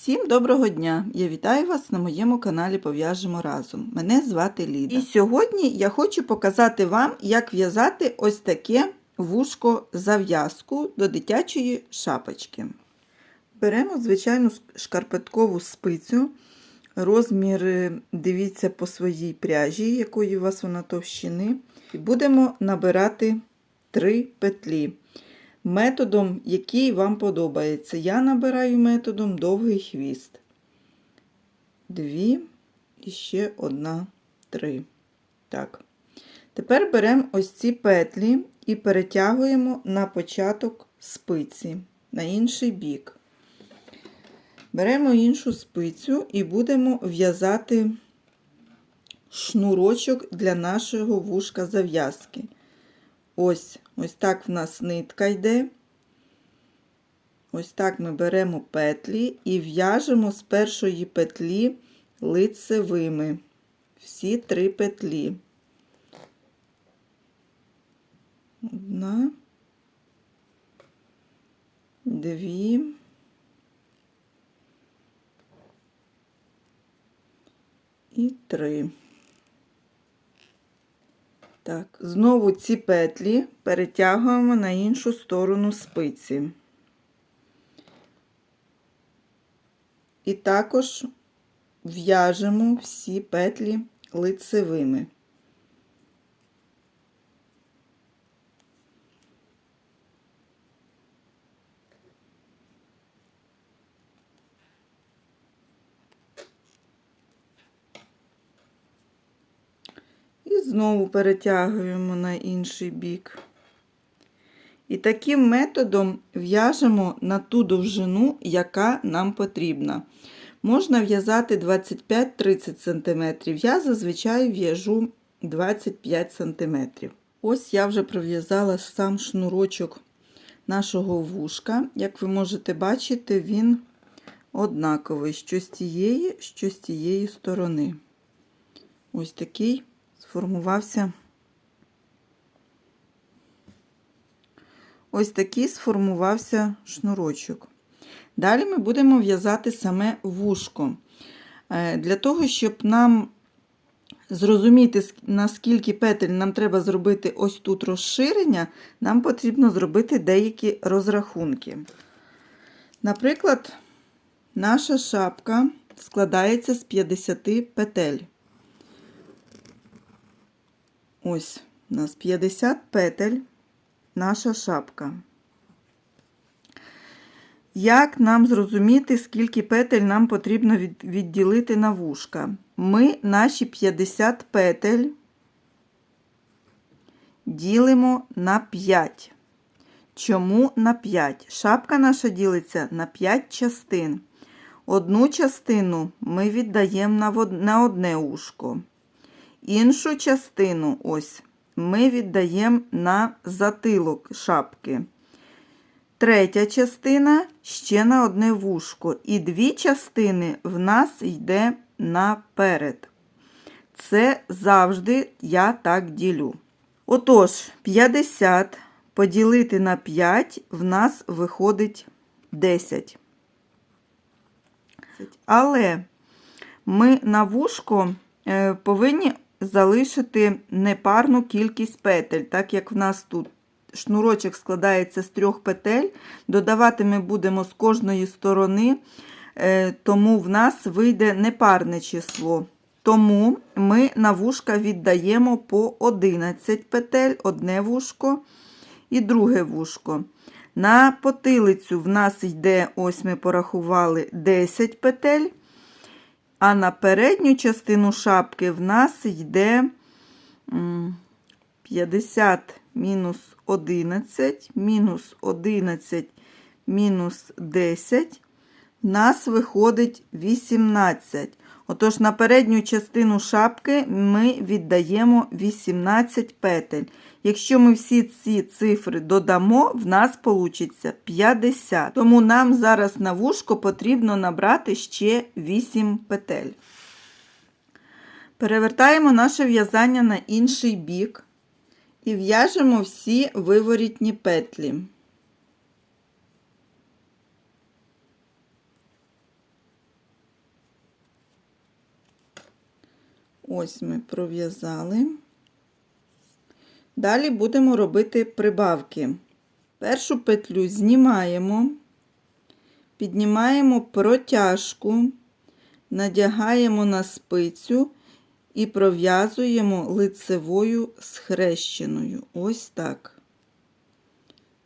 Всім доброго дня! Я вітаю вас на моєму каналі Пов'яжемо разом. Мене звати Ліда. І сьогодні я хочу показати вам, як в'язати ось таке вушко зав'язку до дитячої шапочки. Беремо звичайну шкарпеткову спицю. Розмір е, дивіться по своїй пряжі, якої у вас вона товщини. І будемо набирати 3 петлі. Методом, який вам подобається. Я набираю методом довгий хвіст. Дві і ще одна, три. Так. Тепер беремо ось ці петлі і перетягуємо на початок спиці, на інший бік. Беремо іншу спицю і будемо в'язати шнурочок для нашого вушка зав'язки. Ось, ось так в нас нитка йде. Ось так ми беремо петлі і в'яжемо з першої петлі лицевими всі три петлі. Одна, дві. І три. Так, знову ці петлі перетягуємо на іншу сторону спиці. І також в'яжемо всі петлі лицевими. І знову перетягуємо на інший бік. І таким методом в'яжемо на ту довжину, яка нам потрібна. Можна в'язати 25-30 см. Я зазвичай в'яжу 25 см. Ось я вже пров'язала сам шнурочок нашого вушка. Як ви можете бачити, він однаковий що з тієї, що з тієї сторони. Ось такий сформувався. Ось такий сформувався шнурочок. Далі ми будемо в'язати саме вушко. Е, для того, щоб нам зрозуміти, наскільки петель нам треба зробити ось тут розширення, нам потрібно зробити деякі розрахунки. Наприклад, наша шапка складається з 50 петель. Ось у нас 50 петель наша шапка. Як нам зрозуміти, скільки петель нам потрібно відділити на вушка? Ми наші 50 петель ділимо на 5. Чому на 5? Шапка наша ділиться на 5 частин. Одну частину ми віддаємо на одне ушко. Іншу частину ось ми віддаємо на затилок шапки. Третя частина ще на одне вушко. І дві частини в нас йде наперед. Це завжди я так ділю. Отож, 50 поділити на 5 в нас виходить 10. Але ми на вушко е, повинні залишити непарну кількість петель, так як в нас тут шнурочок складається з трьох петель, додавати ми будемо з кожної сторони, е, тому в нас вийде непарне число. Тому ми на вушка віддаємо по 11 петель, одне вушко і друге вушко. На потилицю в нас йде, ось ми порахували 10 петель. А на передню частину шапки в нас йде 50 мінус 11, мінус 11, мінус 10. В нас виходить 18. Отож, на передню частину шапки ми віддаємо 18 петель. Якщо ми всі ці цифри додамо, в нас вийде 50. Тому нам зараз на вушко потрібно набрати ще 8 петель. Перевертаємо наше в'язання на інший бік і в'яжемо всі виворітні петлі. Ось ми пров'язали. Далі будемо робити прибавки. Першу петлю знімаємо, піднімаємо протяжку, надягаємо на спицю і пров'язуємо лицевою схрещеною. Ось так.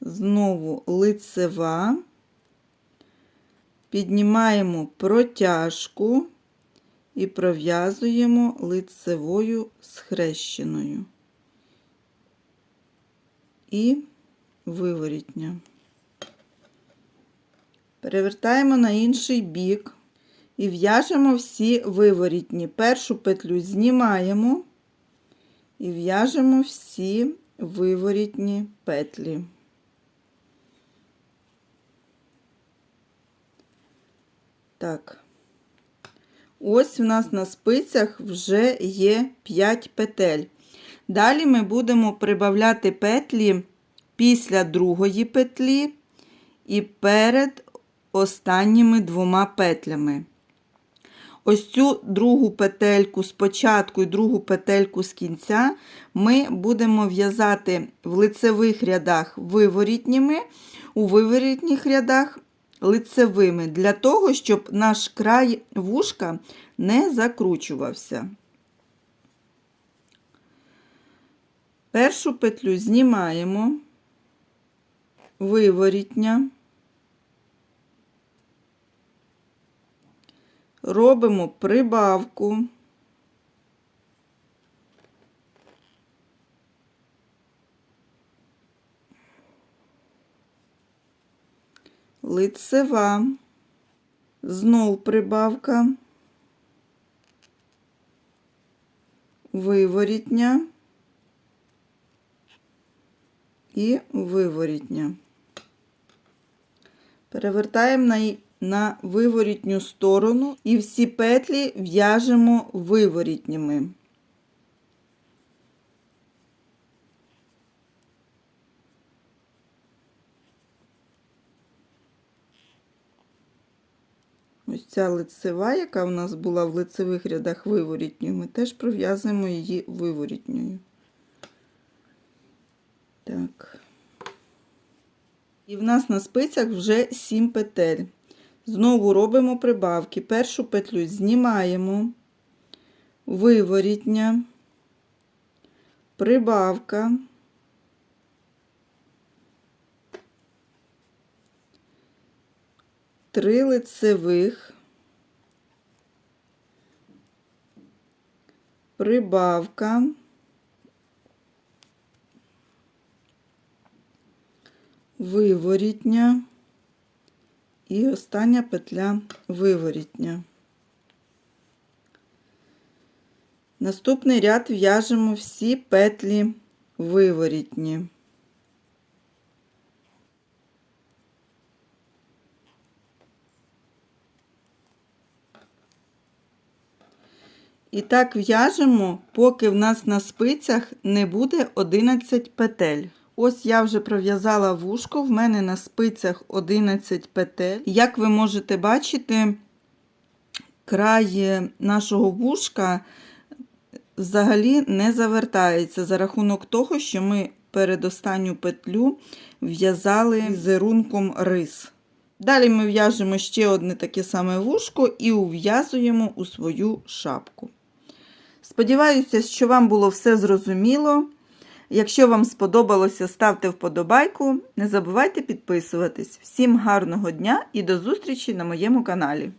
Знову лицева, піднімаємо протяжку і пров'язуємо лицевою схрещеною і виворітня. Перевертаємо на інший бік і в'яжемо всі виворітні. Першу петлю знімаємо і в'яжемо всі виворітні петлі. Так, ось в нас на спицях вже є 5 петель. Далі ми будемо прибавляти петлі після другої петлі і перед останніми двома петлями. Ось цю другу петельку спочатку і другу петельку з кінця ми будемо в'язати в лицевих рядах виворітніми, у виворітніх рядах лицевими, для того, щоб наш край вушка не закручувався. Першу петлю знімаємо, виворітня, робимо прибавку, лицева, знов прибавка, виворітня і виворітня. Перевертаємо на, на виворітню сторону і всі петлі в'яжемо виворітніми. Ось ця лицева, яка у нас була в лицевих рядах виворітньою, ми теж пров'язуємо її виворітньою. Так. І в нас на спицях вже 7 петель. Знову робимо прибавки. Першу петлю знімаємо, виворітня, прибавка, три лицевих, прибавка. виворітня і остання петля виворітня. Наступний ряд в'яжемо всі петлі виворітні. І так в'яжемо, поки в нас на спицях не буде 11 петель. Ось я вже пров'язала вушко, в мене на спицях 11 петель. Як ви можете бачити, край нашого вушка взагалі не завертається за рахунок того, що ми перед останню петлю в'язали візерунком рис. Далі ми в'яжемо ще одне таке саме вушко і ув'язуємо у свою шапку. Сподіваюся, що вам було все зрозуміло. Якщо вам сподобалося, ставте вподобайку. Не забувайте підписуватись. Всім гарного дня і до зустрічі на моєму каналі.